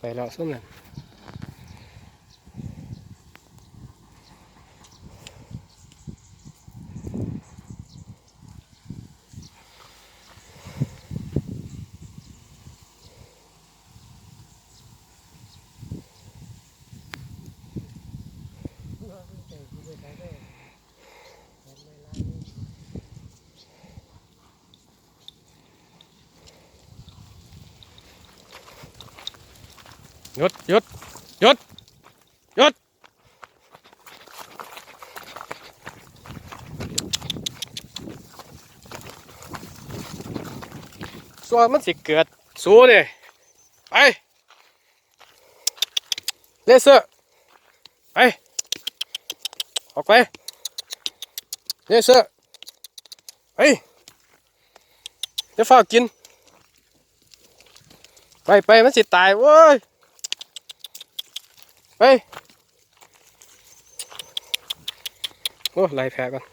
ไป หยุดหยุดหยุดหยุดส่วนมันสิเกิด สู้เลยไป เลเซอร์ ไป ออกไป เลเซอร์ ไปเดี๋ยวฝ้ากิน ไปไปมันสิตายเว้ย ไปโอ้ไล่แพ้ก่อน